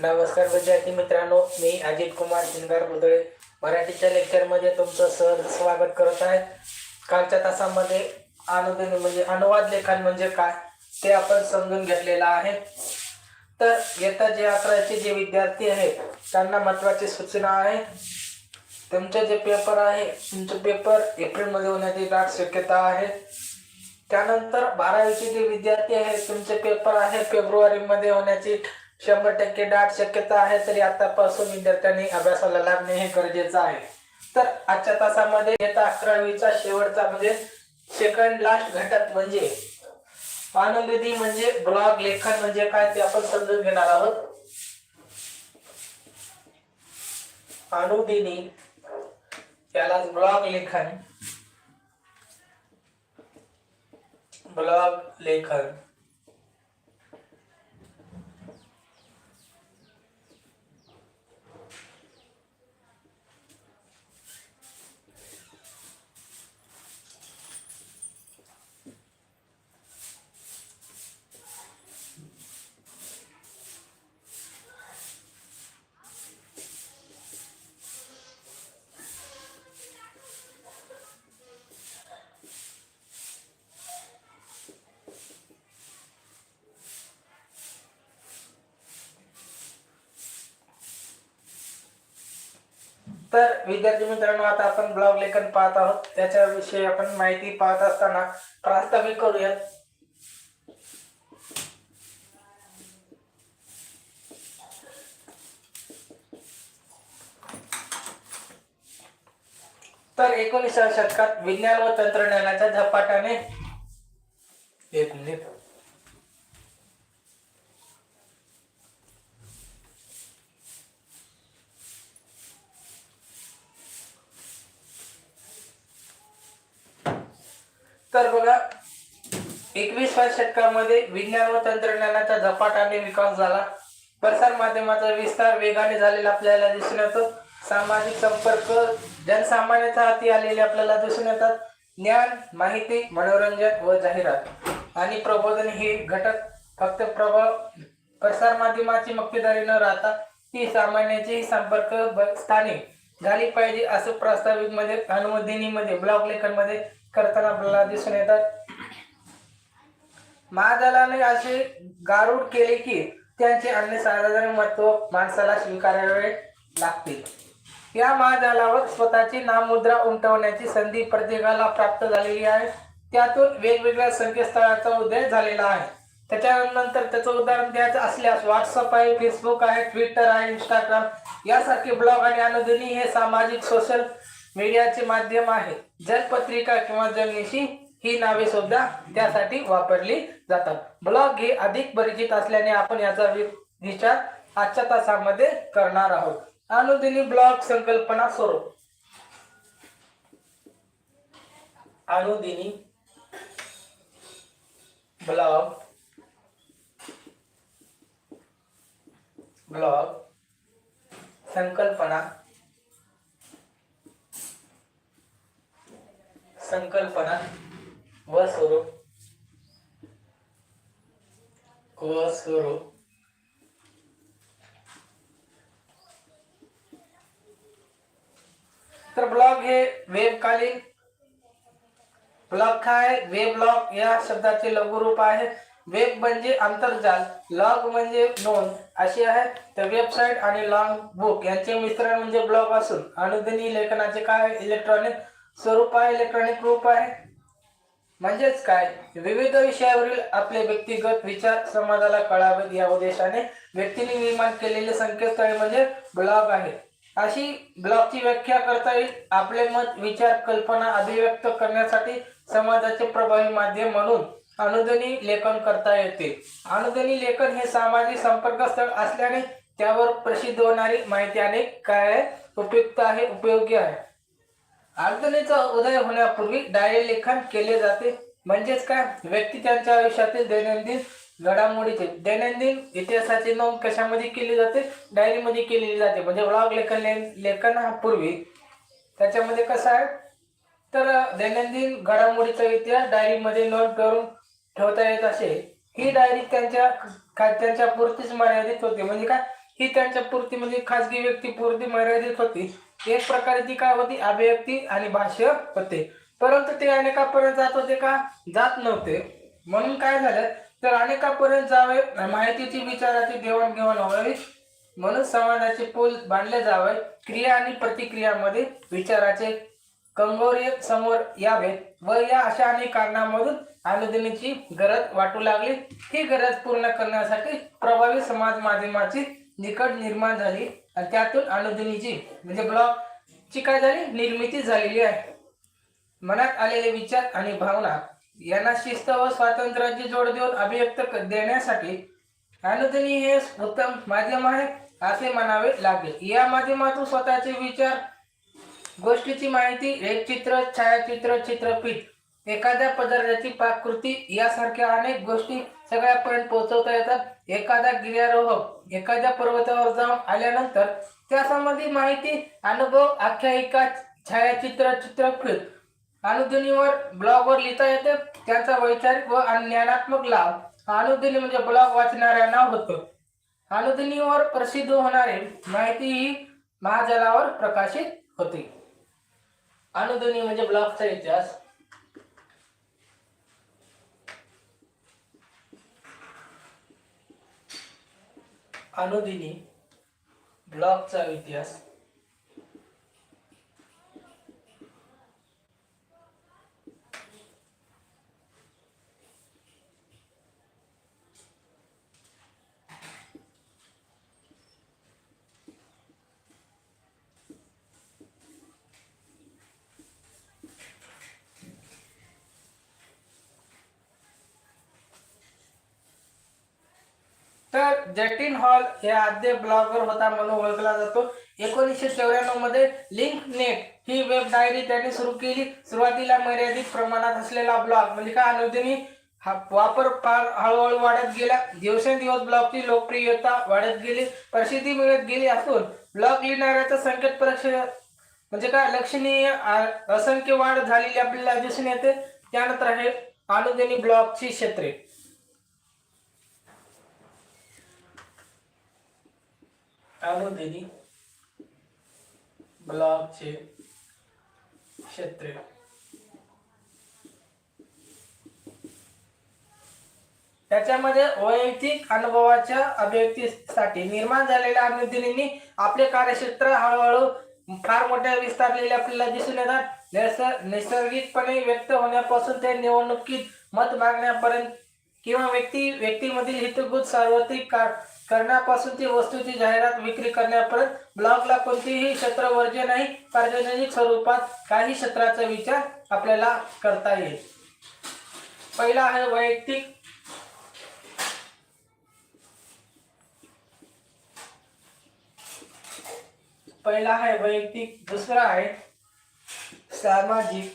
नमस्कार विद्यार्थी मित्रांनो मी अजित कुमार शिंगार बुदळे मराठीच्या लेक्चरमध्ये तुमचं सहज स्वागत करत आहे. कालच्या तासामध्ये अनुदिनी म्हणजे अनुवाद लेखन म्हणजे काय ते आपण समजून घेतलेलं आहे. तर येत्या जे अकराचे जे विद्यार्थी आहेत त्यांना महत्त्वाची सूचना आहे. तुमचे जे पेपर आहे तुमचे पेपर एप्रिलमध्ये होण्याची दाट शक्यता आहे. त्यानंतर बारावीचे जे विद्यार्थी आहेत तुमचे पेपर आहे फेब्रुवारीमध्ये होण्याची शंभर टक्के दाट शक्यता आहे तरी आतापासून विद्यार्थ्यांनी अभ्यासाला लागणे हे गरजेचं आहे. तर आजच्या तासामध्ये येत्या अकरावीचा शेवटचा म्हणजे सेकंड लास्ट घटक म्हणजे अनुविधी म्हणजे ब्लॉग लेखन म्हणजे काय ते आपण समजून घेणार आहोत. अनुदिनी याला ब्लॉग लेखन. ब्लॉग लेखन. तर विद्यार्थी मित्रांनो आता आपण ब्लॉग लेखन पाहत आहोत. त्याच्याविषयी आपण माहिती पाहत असताना प्रास्ताविक करूयात तर एकोणीसाव्या शतकात विज्ञान व तंत्रज्ञानाच्या झपाट्याने एक मिनिट तर बघा एकविसव्या शतकामध्ये विज्ञान व तंत्रज्ञानाचा झपाट्याने विकास झाला. प्रसार माध्यमाचा विस्तार वेगाने झालेला आपल्याला दिसून येतो. सामाजिक संपर्क जनसामान्याच्या हाती आलेले आपल्याला दिसून येतात. ज्ञान माहिती मनोरंजन व जाहिरात आणि प्रबोधन हे घटक फक्त प्रभाव प्रसार माध्यमाची मक्तेदारी न राहता ती सामान्याची संपर्क स्थाने झाली पाहिजे असं प्रास्ताविकमध्ये अनुमोदिनीमध्ये ब्लॉग लेखनमध्ये करताना आपल्याला दिसून येतात. महादलाने असे गारूड केले की त्यांचे अन्यसाधारण महत्त्व माणसाला स्वीकारावे लागते. या महाजालावर स्वतःची नाममुद्रा उमटवण्याची संधी प्रत्येकाला प्राप्त झालेली आहे. त्यातून वेगवेगळ्या संकेतस्थळाचा उदय झालेला आहे. त्याच्यानंतर त्याचं उदाहरण द्यायचं असल्यास व्हॉट्सअप आहे फेसबुक आहे ट्विटर आहे इंस्टाग्राम यासारखे ब्लॉग आणि अनुदिनी हे सामाजिक सोशल मीडियाचे माध्यम आहे. जलपत्रिका किंवा जगनिशी ही नावे सुद्धा त्यासाठी वापरली जातात. ब्लॉग हे अधिक परिचित असल्याने आपण याचा विचार आजच्या तासामध्ये करणार आहोत. अनुदिनी ब्लॉग संकल्पना स्वरूप. अनुदिनी ब्लॉग. ब्लॉग संकल्पना. संकल्पना. व स्वरूप स्वरूप तर ब्लॉग हे वेबकालीन ब्लॉग काय? वेब ब्लॉग या शब्दाचे लघुरूप आहे. वेब म्हणजे आंतरजाल लॉग म्हणजे नोंद अशी आहे. तर वेबसाईट आणि लॉग बुक यांचे मिश्रण म्हणजे ब्लॉग असून अनुदिनी लेखनाचे काय? इलेक्ट्रॉनिक स्वरूप आहे इलेक्ट्रॉनिक रूप आहे. म्हणजेच काय? विविध विषयावरील आपले व्यक्तिगत विचार समाजाला कळावेत. या उद्देशाने व्यक्तीने निर्माण केलेले संकेतस्थळे म्हणजे ब्लॉग आहे. अशी ब्लॉगची व्याख्या करता येईल. आपले मत विचार कल्पना अभिव्यक्त करण्यासाठी समाजाचे प्रभावी माध्यम म्हणून अनुदनी लेखन करता येते. अनुदनी लेखन हे सामाजिक संपर्क स्थळ असल्याने त्यावर प्रसिद्ध होणारी माहिती अनेक काय उपयुक्त आहे उपयोगी आहे. अडचणीचा उदय होण्यापूर्वी डायरी लेखन केले जाते. म्हणजेच काय? व्यक्ती त्यांच्या आयुष्यातील दैनंदिन घडामोडीचे दैनंदिन इतिहासाची नोंद कशामध्ये केली जाते? डायरीमध्ये केलेली जाते. म्हणजे व्लॉग लेखन ले- लेखन हा पूर्वी. त्याच्यामध्ये कसं आहे? तर दैनंदिन घडामोडीचा इतिहास डायरीमध्ये नोंद करून ठेवता येत असे. ही डायरी त्यांच्या त्यांच्या पुरतीच मर्यादित होती. म्हणजे काय? ही त्यांच्या पुरती म्हणजे खाजगी व्यक्ती पुरती मर्यादित होती. एक प्रकारे ती काय होती? अभिव्यक्ती आणि भाष्य होते. परंतु ते अनेकापर्यंत जात होते का? जात नव्हते. म्हणून काय झालं? तर अनेकापर्यंत जावे माहितीची विचाराची देवाणघेवाण व्हावी म्हणून समाजाचे पूल बांधले जावे क्रिया आणि प्रतिक्रियामध्ये विचाराचे कंगोरे समोर यावे व या अशा अनेक कारणामधून अनुदिनीची गरज वाटू लागली. ही गरज पूर्ण करण्यासाठी प्रभावी समाज माध्यमाची निकट निर्माण झाली. आणि त्यातून अनुदिनीची म्हणजे ब्लॉग ची काय झाली? निर्मिती झालेली आहे. मनात आलेले विचार आणि भावना यांना शिस्त व स्वातंत्र्याची जोड देऊन अभिव्यक्त क- देण्यासाठी अनुदिनी हे उत्तम माध्यम आहे असे म्हणावे लागेल. या माध्यमातून स्वतःचे विचार गोष्टीची माहिती एक चित्र छायाचित्र चित्रपट एखाद्या पदार्थाची पाककृती यासारख्या अनेक गोष्टी सगळ्यापर्यंत पोहोचवता येतात. एखादा गिर्यारोहक एखाद्या पर्वतावर जाऊन आल्यानंतर त्यासंबंधी माहिती अनुभव आख्यायिका छायाचित्र चित्रफित अनुदिनीवर ब्लॉगवर लिहिता येते. त्याचा वैचारिक व ज्ञानात्मक लाभ अनुदिनी म्हणजे ब्लॉग वाचणाऱ्यांना होतो. अनुदिनीवर प्रसिद्ध होणारी माहिती ही महाजलावर प्रकाशित होते. अनुदिनी म्हणजे ब्लॉगचा इतिहास. अनुदिनी ब्लॉगचा इतिहास. तर जॅटिन हॉल हे आद्य ब्लॉगर होता म्हणून ओळखला जातो. एकोणीसशे चौऱ्याण्णवमध्ये लिंक नेट ही वेब डायरी त्यांनी सुरू केली. सुरुवातीला मर्यादित प्रमाणात असलेला ब्लॉग म्हणजे का अनुदिनी हा वापर फार हळूहळू वाढत गेला. दिवसेंदिवस ब्लॉगची लोकप्रियता वाढत गेली. प्रसिद्धी मिळत गेली असून ब्लॉग लिहिणाऱ्याचं संकेत परीक्ष म्हणजे काय? लक्षणीय असंख्य वाढ झालेली आपल्याला दिसून येते. त्यानंतर आहे अनुदिनी ब्लॉगची क्षेत्रे. अनुदिनी ब्लॉगचे क्षेत्रे. त्याच्यामध्ये वैयक्तिक अनुभवाच्या अभिव्यक्तीसाठी निर्माण झालेल्या अनुदिनींनी आपले कार्यक्षेत्र हळूहळू फार मोठ्या विस्तारलेले आपल्याला दिसून येतात. नैसर्गिकपणे व्यक्त होण्यापासून ते निवडणुकीत मत मागण्यापर्यंत किंवा व्यक्ती व्यक्तीमधील हितभूत सार्वत्रिक करण्यापासून ती वस्तूची जाहिरात विक्री करण्यापर्यंत ब्लॉगला कोणतीही क्षेत्र वर्ज्य नाही सार्वजनिक स्वरूपात काही क्षेत्राचा विचार आपल्याला करता येईल. पहिला आहे वैयक्तिक पहिला आहे वैयक्तिक दुसरा आहे सामाजिक.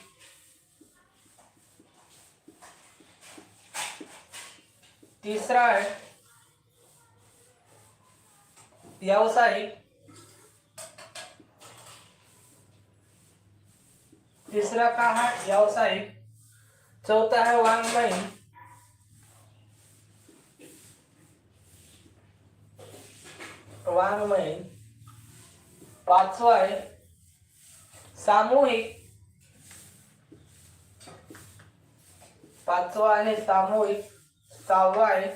तिसरा आहे व्यावसायिक तिसरा का है व्यावसायिक चौथा है वाङ्मयीन वाङ्मयीन पाचवा आहे. सामूहिक. पाचवा आहे सामूहिक. सहावा आहे.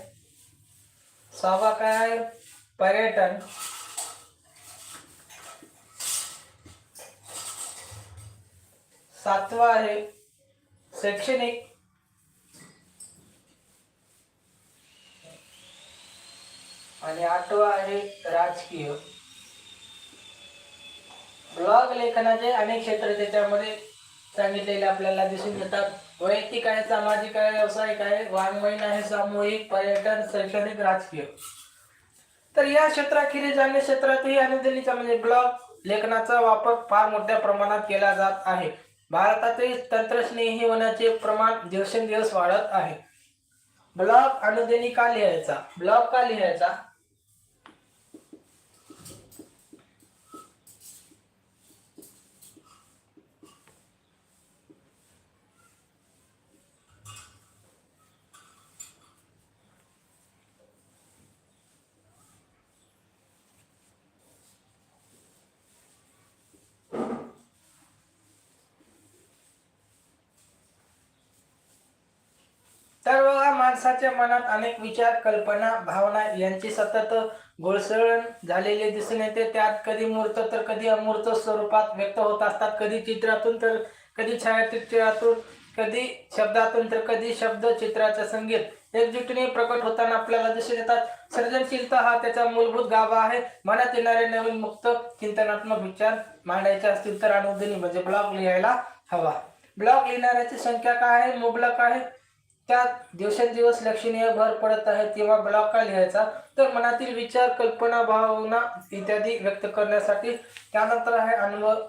सहावा काय आहे? पर्यटन. सातवा आहे शैक्षणिक. आणि आठवा आहे राजकीय. ब्लॉग लेखनाचे अनेक क्षेत्र त्याच्यामध्ये सांगितलेले आपल्याला दिसून येतात. वैयक्तिक आहे सामाजिक आहे व्यावसायिक आहे वाङ्मयीन आहे सामूहिक पर्यटन शैक्षणिक राजकीय. तर या क्षेत्राखेरीज अन्य क्षेत्रातही अनुदिनीचा म्हणजे ब्लॉग लेखनाचा वापर फार मोठ्या प्रमाणात केला जात आहे. भारतातील तंत्रस्नेही होण्याचे प्रमाण दिवसेंदिवस वाढत आहे. ब्लॉग अनुदिनी का लिहायचा? ब्लॉग का लिहायचा? तर बघा माणसाच्या मनात अनेक विचार कल्पना भावना यांची सतत घोळसळण झालेली दिसून येते. त्यात कधी मूर्त तर कधी अमूर्त स्वरूपात व्यक्त होत असतात. कधी चित्रातून तर कधी छायाचित्रातून कधी शब्दातून तर कधी शब्द चित्राचं संगीत. एकजुटीने प्रकट होताना आपल्याला दिसून येतात. सर्जनशीलता हा त्याचा मूलभूत गाभा आहे. मनात येणारे नवीन मुक्त चिंतनात्मक विचार मांडायचे असतील तर अनुदिनी म्हणजे ब्लॉग लिहायला हवा. ब्लॉग लिहिणाऱ्याची संख्या काय आहे? मुबलक आहे. त्यात दिवसेंदिवस लक्षणीय भर पडत आहे तेव्हा ब्लॉग का लिहायचा? तर मनातील विचार कल्पना भावना इत्यादी व्यक्त करण्यासाठी. त्यानंतर आहे अनुभव.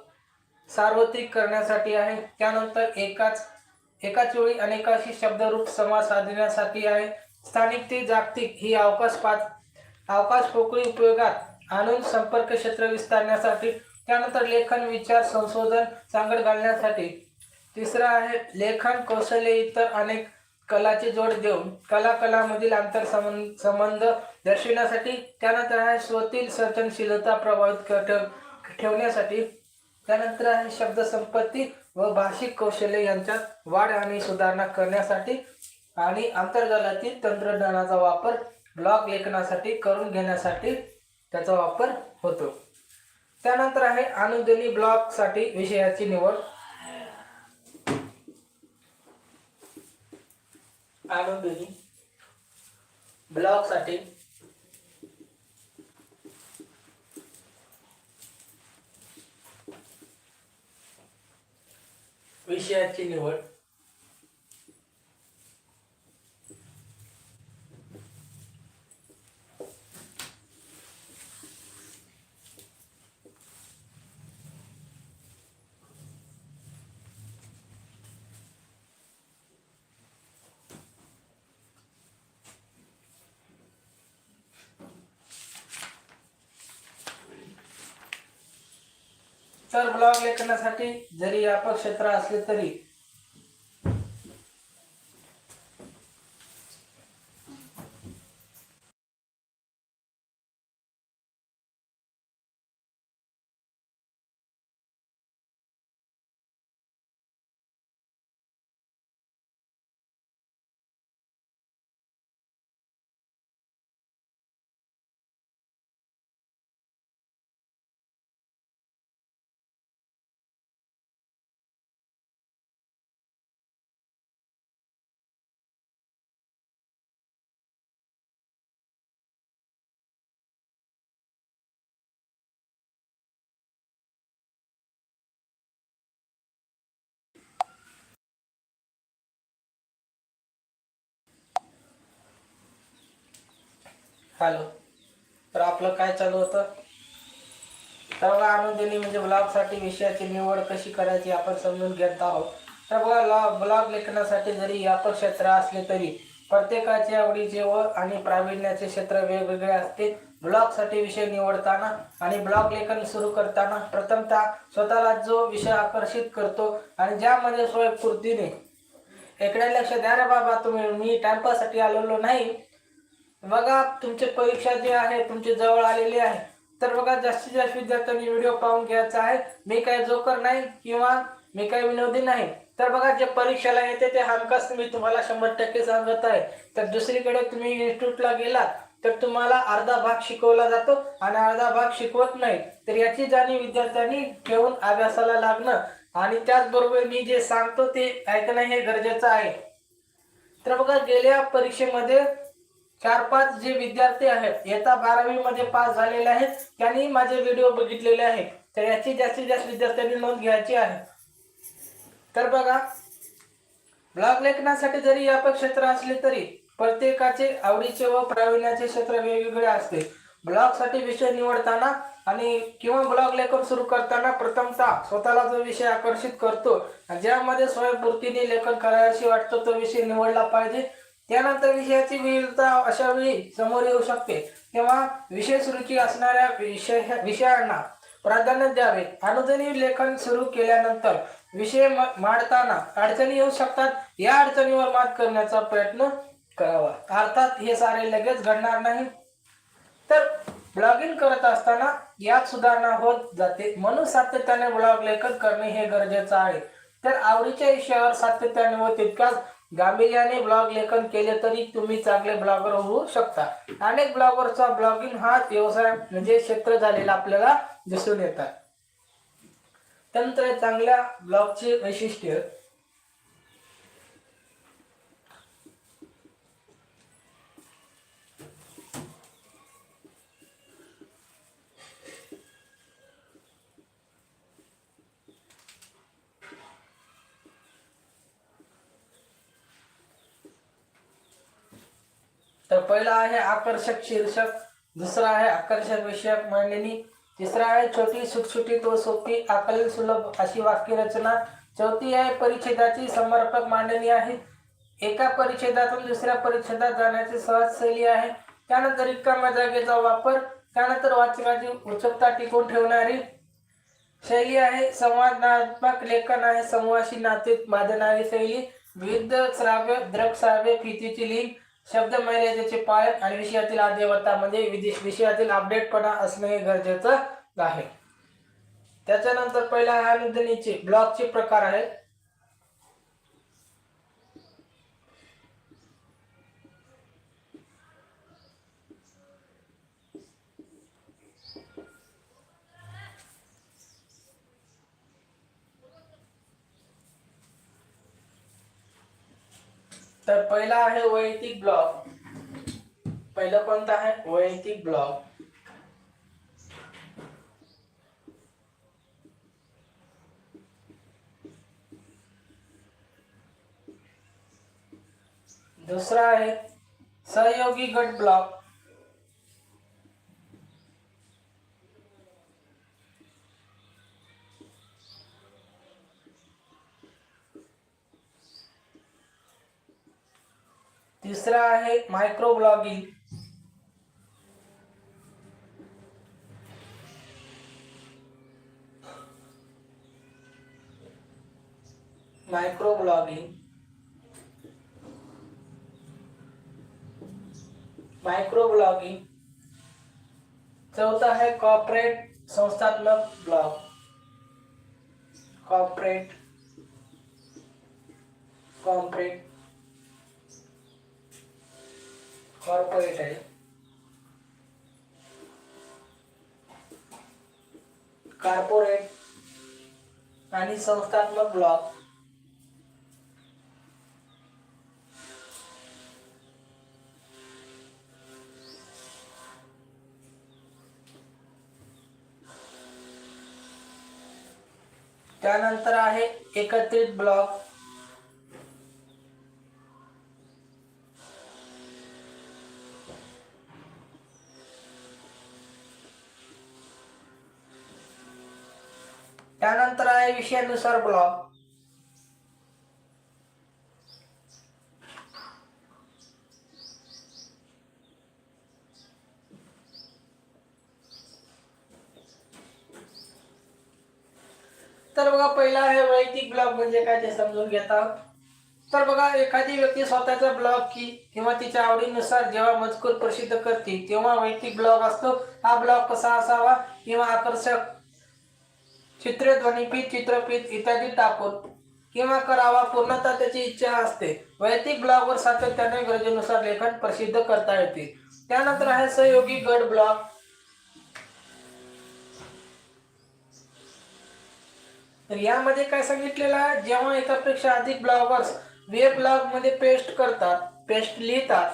सार्वत्रिक करण्यासाठी आहे. त्यानंतर एकाच एकाच वेळी अनेकाशी शब्दरूप संवाद साधण्यासाठी आहे. स्थानिक ते जागतिक ही अवकाश पाच अवकाश पोकळी उपयोगात आणून संपर्क क्षेत्र विस्तारण्यासाठी. त्यानंतर लेखन विचार संशोधन सांगड घालण्यासाठी. तिसरं आहे लेखन कौशल्य इतर अनेक कलाची जोड देऊन कला कलामधील आंतर संबंध दर्शविण्यासाठी त्यानंतर आहे स्वतील सर्जनशीलता प्रभावित ठेव- ठेवण्यासाठी. त्यानंतर आहे शब्द संपत्ती व भाषिक कौशल्य यांच्यात वाढ आणि सुधारणा करण्यासाठी आणि आंतरजालातील तंत्रज्ञानाचा वापर ब्लॉग लेखनासाठी करून घेण्यासाठी त्याचा वापर होतो. त्यानंतर आहे अनुदिनी ब्लॉगसाठी विषयाची निवड. अनुदिनी ब्लॉगसाठी विषयाची निवड. तर ब्लॉग लेखनासाठी जरी व्यापक क्षेत्र असले तरी हॅलो. तर आपलं काय चालू होतं? तर बघा आनंदिनी म्हणजे ब्लॉगसाठी विषयाची निवड कशी करायची आपण समजून घेत आहोत. तर बघा ब्लॉग लेखनासाठी जरी व्यापक क्षेत्र असले तरी प्रत्येकाचे आवडीचे व आणि प्रावीण्याचे क्षेत्र वेगवेगळे असते. ब्लॉगसाठी विषय निवडताना आणि ब्लॉग लेखन सुरू करताना प्रथमतः स्वतःला जो विषय आकर्षित करतो आणि ज्यामध्ये स्वयंपूर्तीने इकडे लक्ष द्या रे बाबा तुम्ही मी टाइमपाससाठी आलेलो नाही. बघा तुमची परीक्षा जी आहे तुमची जवळ आलेली आहे. तर बघा जास्तीत जास्त विद्यार्थ्यांनी व्हिडिओ पाहून घ्यायचा आहे. मी काही जोकर नाही किंवा मी काही विनोदी नाही. तर बघा जे परीक्षेला येते ते हमखास मी तुम्हाला शंभर टक्के सांगत आहे. तर दुसरीकडे तुम्ही इन्स्टिट्यूटला गेला तर तुम्हाला अर्धा भाग शिकवला जातो आणि अर्धा भाग शिकवत नाही. तर याची जाणीव विद्यार्थ्यांनी ठेवून अभ्यासाला लागणं. आणि त्याचबरोबर मी जे सांगतो ते ऐकणं हे गरजेचं आहे. तर बघा गेल्या परीक्षेमध्ये चार पाच जे विद्यार्थी आहेत येता बारावी मध्ये पास झालेले आहेत त्यांनी माझे व्हिडिओ बघितलेले आहेत. तर याची जास्तीत जास्त विद्यार्थ्यांनी नोंद घ्यायची आहे. तर बघा ब्लॉग लेखनासाठी जरी व्यापक क्षेत्र असले तरी प्रत्येकाचे आवडीचे व प्रावीण्याचे क्षेत्र वेगवेगळे असते. ब्लॉगसाठी विषय निवडताना आणि किंवा ब्लॉग लेखन सुरू करताना प्रथमतः स्वतःला जो विषय आकर्षित करतो ज्यामध्ये स्वयंपूर्तीने लेखन करायशी वाटतो तो विषय निवडला पाहिजे. त्यानंतर विषयाची विविधता अशा वेळी समोर येऊ शकते. तेव्हा विशेष रुची असणाऱ्या विषय विषयांना प्राधान्य द्यावे. अनुदानी लेखन सुरू केल्यानंतर विषय मांडताना अडचणी येऊ शकतात. या अडचणीवर मात करण्याचा प्रयत्न करावा. अर्थात हे सारे लगेच घडणार नाही. तर ब्लॉगिंग करत असताना यात सुधारणा होत जाते. म्हणून सातत्याने ब्लॉग लेखन करणे हे गरजेचं आहे. तर आवडीच्या विषयावर सातत्याने व तितक्याच गांभीर्याने ब्लॉग लेखन केले तरी तुम्ही चांगले ब्लॉगर होऊ शकता. अनेक ब्लॉगरचा ब्लॉगिंग हा व्यवसाय म्हणजे क्षेत्र झालेला आपल्याला दिसून येतात. तंत्र चांगल्या ब्लॉगची वैशिष्ट्य तर पहिला आहे आकर्षक शीर्षक दुसरा आहे आकर्षक विषयक मांडणी तिसरा आहे छोटी सुटसुटीत व सोपी आकलन सुलभ अशी वाक्यरचना चौथी आहे परिच्छेदाची समर्पक मांडणी आहे. एका परिच्छेदातून दुसऱ्या परिच्छेदात जाण्याची सहज शैली आहे. त्यानंतर रिकाम्या जागेचा वापर त्यानंतर वाचनाची उत्सुकता टिकून ठेवणारी शैली आहे. संवादात्मक लेखन आहे. समूहाशी नाते बांधणारी शैली विविध श्राव्य द्रक श्राव्य फितीची लिंग शब्द मर्यादेचे पालन आणि विषयातील अध्यवता म्हणजे विदेश विषयातील अपडेटपणा असणे हे गरजेचं आहे. त्याच्यानंतर पहिला आहे अनुध्वनीचे ब्लॉकचे प्रकार आहेत. तर पहिला आहे वैयक्तिक ब्लॉक. पहिलं सा आहे? वैयक्तिक ब्लॉक. दुसरा है सहयोगी गट ब्लॉग तिसरा आहे micro blogging micro blogging micro blogging चौथा है कॉर्पोरेट संस्थात्मक ब्लॉग कॉर्पोरेट कॉर्पोरेट कॉर्पोरेट आहे. कॉर्पोरेट आणि संस्थात्मक ब्लॉक त्यानंतर आहे एकत्रित ब्लॉक विषयानुसार ब्लॉग तर बघा पहिला आहे वैयक्तिक ब्लॉग म्हणजे काय ते समजून घेता तर बघा एखादी व्यक्ती स्वतःचा ब्लॉग की किंवा तिच्या आवडीनुसार जेव्हा मजकूर प्रसिद्ध करते तेव्हा वैयक्तिक ब्लॉग असतो. हा ब्लॉग कसा असावा किंवा आकर्षक चित्र ध्वनिफीत चित्रपीत इत्यादी टाकून किंवा करावा. पूर्णतः त्याची इच्छा असते. वैयक्तिक ब्लॉगवर सातत्याने गरजेनुसार लेखन प्रसिद्ध करता येते. त्यानंतर आहे सहयोगी गट ब्लॉग. तर यामध्ये काय सांगितलेलं आहे? जेव्हा एकापेक्षा अधिक ब्लॉगर्स वेब ब्लॉगमध्ये पेस्ट करतात पेस्ट लिहितात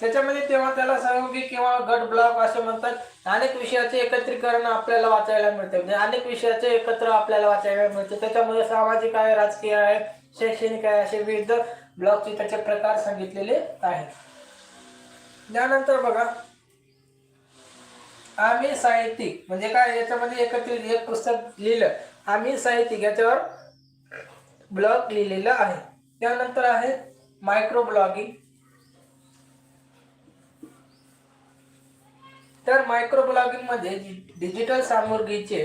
त्याच्यामध्ये तेव्हा त्याला सहयोगी किंवा गट ब्लॉग असे म्हणतात. अनेक विषयाचे एकत्रीकरण आपल्याला वाचायला मिळते. म्हणजे अनेक विषयाचे एकत्र आपल्याला वाचायला मिळते. त्याच्यामध्ये सामाजिक आहे राजकीय आहे शैक्षणिक आहे असे विविध ब्लॉगचे त्याचे प्रकार सांगितलेले आहेत. त्यानंतर बघा आम्ही साहित्यिक म्हणजे काय याच्यामध्ये एकत्रित एक पुस्तक लिहिलं. आम्ही साहित्यिक याच्यावर ब्लॉग लिहिलेला आहे. त्यानंतर आहे मायक्रो ब्लॉगिंग तर मायक्रो ब्लॉगिंगमध्ये डिजिटल सामग्रीचे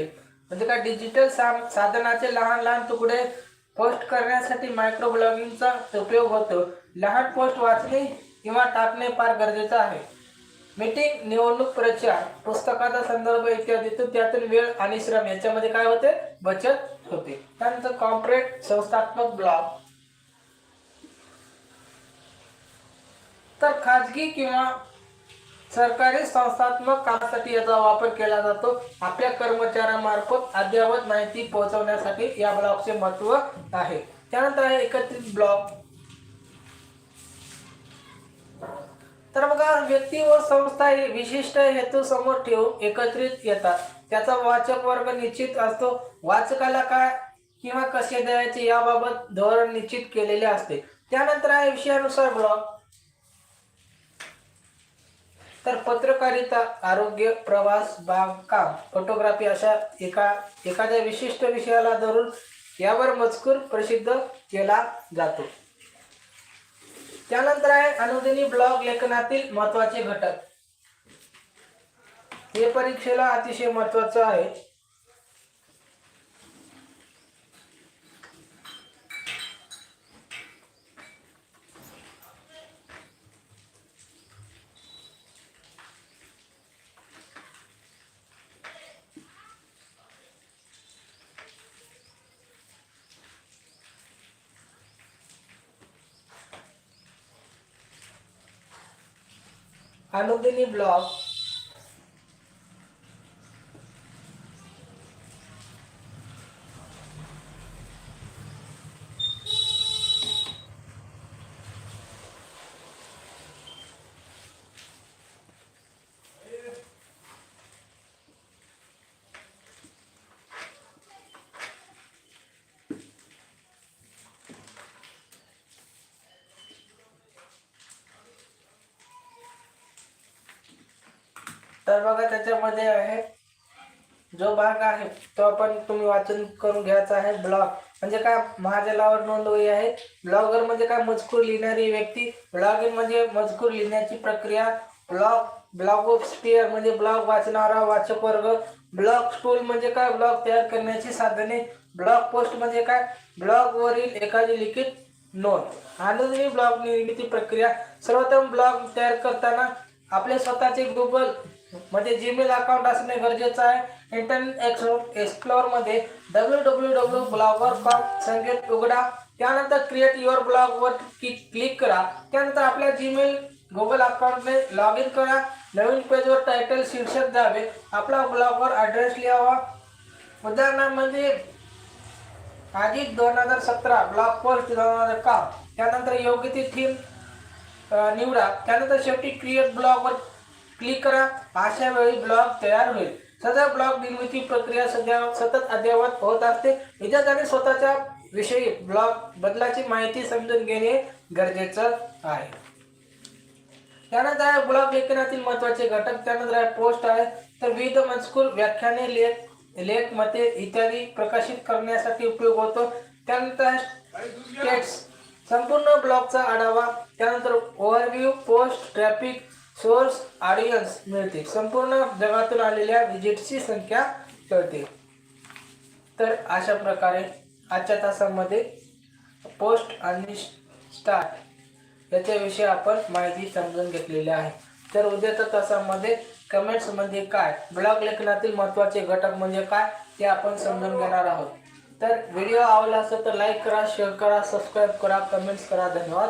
म्हणजे काय डिजिटल साम साधनाचे लहान लहान तुकडे पोस्ट करण्यासाठी मायक्रो ब्लॉगिंगचा उपयोग होतो. लहान पोस्ट वाचणे किंवा टाकणे फार गरजेचं आहे. मीटिंग निवडणूक प्रचार पुस्तकाचा संदर्भ इत्यादीतून त्यातून वेळ आणि श्रम याच्यामध्ये काय होते? बचत होते. त्यानंतर कॉम्प्रेट संस्थात्मक ब्लॉग तर खाजगी किंवा सरकारी संस्थात्मक कामासाठी याचा वापर केला जातो. आपल्या कर्मचाऱ्यांमार्फत अद्ययावत माहिती पोहोचवण्यासाठी या ब्लॉकचे महत्त्व आहे. त्यानंतर आहे एकत्रित ब्लॉक. तर बघा व्यक्ती व संस्था हे विशिष्ट हेतू समोर ठेवून एकत्रित येतात. त्याचा वाचक वर्ग निश्चित असतो. वाचकाला काय किंवा कसे द्यायचे याबाबत धोरण निश्चित केलेले असते. त्यानंतर आहे विषयानुसार ब्लॉग तर पत्रकारिता आरोग्य प्रवास बागकाम फोटोग्राफी अशा एका एखाद्या विशिष्ट विषयाला धरून यावर मजकूर प्रसिद्ध केला जातो. त्यानंतर आहे अनुदिनी ब्लॉग लेखनातील महत्त्वाचे घटक. हे परीक्षेला अतिशय महत्वाचं आहे. अनुदिनी ब्लॉग तर बघा त्याच्यामध्ये आहे जो भाग आहे तो आपण तुम्ही वाचन करून घ्यायचा आहे ब्लॉग. म्हणजे काय महाजलावर नोंदवही आहे. ब्लॉगर म्हणजे काय मजकूर लिहिणारी व्यक्ती. ब्लॉगिंग म्हणजे मजकूर लिहिण्याची प्रक्रिया. ब्लॉग ब्लॉगोस्फिअर म्हणजे ब्लॉग वाचणारा वाचक वर्ग. ब्लॉग स्टूल म्हणजे काय ब्लॉग तयार करण्याची साधने. ब्लॉग पोस्ट म्हणजे काय ब्लॉग वरील एखादी लिखित नोंद. आणि ब्लॉग निर्मिती प्रक्रिया. सर्वप्रथम ब्लॉग तयार करताना आपले स्वतःचे गुगल मध्ये जीमेल अकाउंट असणे गरजेचं आहे. इंटरनेट एक्सप्लोअरमध्ये डब्ल्यू डब्ल्यू डब्ल्यू ब्लॉगवर कॉम संकेत उघडा. त्यानंतर क्रिएट युअर ब्लॉग वर क्लिक करा. त्यानंतर आपल्या जीमेल गुगल अकाउंटने लॉग इन करा. नवीन पेजवर टायटल शीर्षक द्यावे. आपला ब्लॉगवर ॲड्रेस लिहावा. उदाहरणामध्ये म्हणजे अधिक दोन हजार सतरा ब्लॉग पोस्ट दोन हजार का त्यानंतर योग्य ती थीम निवडा. त्यानंतर शेवटी क्रिएट ब्लॉगवर क्लिक करा. अशा वेळी ब्लॉग तयार होईल. सध्या ब्लॉग निर्मिती प्रक्रिया सध्या सतत अद्ययावत होत असते. विद्यार्थ्याने स्वतःच्या विषयी ब्लॉग बदलाची माहिती समजून घेणे गरजेचं आहे. त्यानंतर आहे ब्लॉग लेखनातील महत्त्वाचे घटक त्यानंतर आहे पोस्ट आहे. तर विविध मजकूर व्याख्याने लेख लेख मते इत्यादी प्रकाशित करण्यासाठी उपयोग होतो. त्यानंतर आहे संपूर्ण ब्लॉगचा आढावा त्यानंतर overview post traffic source audience मिळते संपूर्ण जगातून आलेल्या विजिटची संख्या कळते तर अशा प्रकारे आजच्या तासामध्ये पोस्ट आणि स्टार्ट याच्याविषयी आपण माहिती समजून घेतलेली आहे. तर उद्याच्या तासामध्ये कमेंट्स म्हणजे काय? ब्लॉग लेखनातील महत्त्वाचे घटक म्हणजे काय? ते आपण समजून घेणार आहोत. तर व्हिडिओ आवडला असेल तर लाईक करा शेअर करा सबस्क्राईब करा कमेंट्स करा. धन्यवाद.